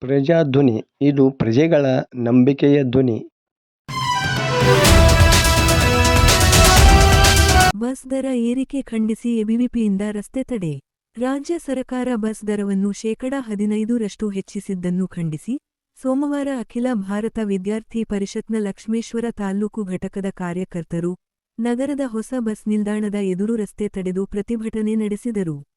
ಪ್ರಜಾಧ್ವನಿ, ಇದು ಪ್ರಜೆಗಳ ನಂಬಿಕೆಯ ಧ್ವನಿ. ಬಸ್ ದರ ಏರಿಕೆ ಖಂಡಿಸಿ ಎಬಿವಿಪಿಯಿಂದ ರಸ್ತೆ ತಡೆ. ರಾಜ್ಯ ಸರ್ಕಾರ ಬಸ್ ದರವನ್ನು ಶೇಕಡಾ ಹದಿನೈದರಷ್ಟು ಹೆಚ್ಚಿಸಿದ್ದನ್ನು ಖಂಡಿಸಿ, ಸೋಮವಾರ ಅಖಿಲ ಭಾರತ ವಿದ್ಯಾರ್ಥಿ ಪರಿಷತ್ನ ಲಕ್ಷ್ಮೇಶ್ವರ ತಾಲ್ಲೂಕು ಘಟಕದ ಕಾರ್ಯಕರ್ತರು ನಗರದ ಹೊಸ ಬಸ್ ನಿಲ್ದಾಣದ ಎದುರು ರಸ್ತೆ ತಡೆದು ಪ್ರತಿಭಟನೆ ನಡೆಸಿದರು.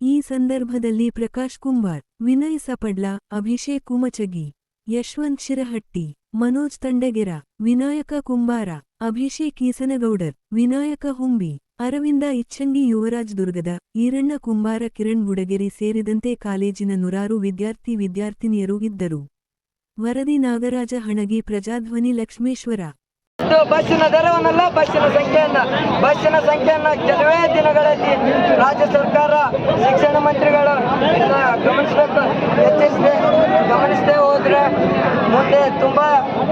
ಈ ಸಂದರ್ಭದಲ್ಲಿ ಪ್ರಕಾಶ್ ಕುಂಬಾರ್, ವಿನಯ್ ಸಪಡ್ಲ, ಅಭಿಷೇಕ್ ಕುಮಚಗಿ, ಯಶವಂತ್ ಶಿರಹಟ್ಟಿ, ಮನೋಜ್ ತಂಡಗೆರ, ವಿನಾಯಕ ಕುಂಬಾರ, ಅಭಿಷೇಕ್ ಈಸನಗೌಡರ್, ವಿನಾಯಕ ಹುಂಬಿ, ಅರವಿಂದ ಇಚ್ಚಂಗಿ ಯುವರಾಜ್ ದುರ್ಗದ, ಈರಣ್ಣ ಕುಂಬಾರ, ಕಿರಣ್ ಬುಡಗೆರಿ ಸೇರಿದಂತೆ ಕಾಲೇಜಿನ ನೂರಾರು ವಿದ್ಯಾರ್ಥಿ ವಿದ್ಯಾರ್ಥಿನಿಯರು ಇದ್ದರು. ವರದಿ ನಾಗರಾಜ ಹಣಗಿ, ಪ್ರಜಾಧ್ವನಿ ಲಕ್ಷ್ಮೇಶ್ವರ. ಬಸ್ಸಿನ ದರವನ್ನಲ್ಲ, ಬಸ್ಸಿನ ಸಂಖ್ಯೆಯನ್ನ ಬಸ್ಸಿನ ಸಂಖ್ಯೆಯನ್ನ ಕೆಲವೇ ದಿನಗಳಲ್ಲಿ ರಾಜ್ಯ ಸರ್ಕಾರ ಶಿಕ್ಷಣ ಮಂತ್ರಿಗಳು ಇದನ್ನ ಗಮನಿಸಬೇಕು ಹೆಚ್ಚಿಸದೆ ಗಮನಿಸದೆ ಹೋದ್ರೆ ಮುಂದೆ ತುಂಬಾ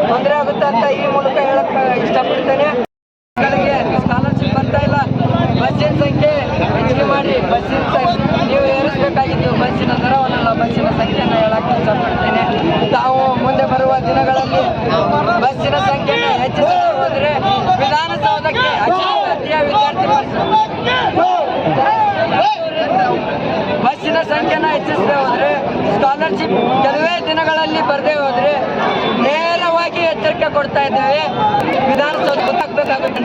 ತೊಂದರೆ ಆಗುತ್ತೆ ಅಂತ ಈ ಮೂಲಕ ಹೇಳಕ್ ಇಷ್ಟಪಡ್ತೇನೆ. ಮಕ್ಕಳಿಗೆ ಸ್ಕಾಲರ್ಶಿಪ್ ಬರ್ತಾ ಇಲ್ಲ. ಬಸ್ಸಿನ ಸಂಖ್ಯೆ ಹೆಚ್ಚಿಗೆ ಮಾಡಿ, ಬಸ್ಸಿನ ಸಂಖ್ಯೆ ನೀವು ಏರಿಸಬೇಕಾಗಿತ್ತು ಬಸ್ಸಿನ ದರವನ್ನೆಲ್ಲ ಬಸ್ಸಿನ ಸಂಖ್ಯೆಯನ್ನ ಹೇಳಕ್ ಇಷ್ಟಪಡ್ತೇನೆ. ತಾವು ಮುಂದೆ ಬರುವ ದಿನಗಳಲ್ಲಿ ಬಸ್ಸಿನ ಸಂಖ್ಯೆಯನ್ನು ಹೆಚ್ಚಿಸದೆ ಹೋದ್ರೆ ವಿಧಾನಸೌಧಕ್ಕೆ ಅಖಿಲ ಭಾರತೀಯ ವಿದ್ಯಾರ್ಥಿ ಪರಿಷತ್ ಬಸ್ಸಿನ ಸಂಖ್ಯೆನ ಹೆಚ್ಚಿಸದೆ ಸ್ಕಾಲರ್ಶಿಪ್ ಕೆಲವೇ ದಿನಗಳಲ್ಲಿ ಬರದೇ ಹೋದರೆ ನೇರವಾಗಿ ಎಚ್ಚರಿಕೆ ಕೊಡ್ತಾ ಇದ್ದೇವೆ. ವಿಧಾನಸೌಧ ಗೊತ್ತಾಗಬೇಕಾಗುತ್ತೆ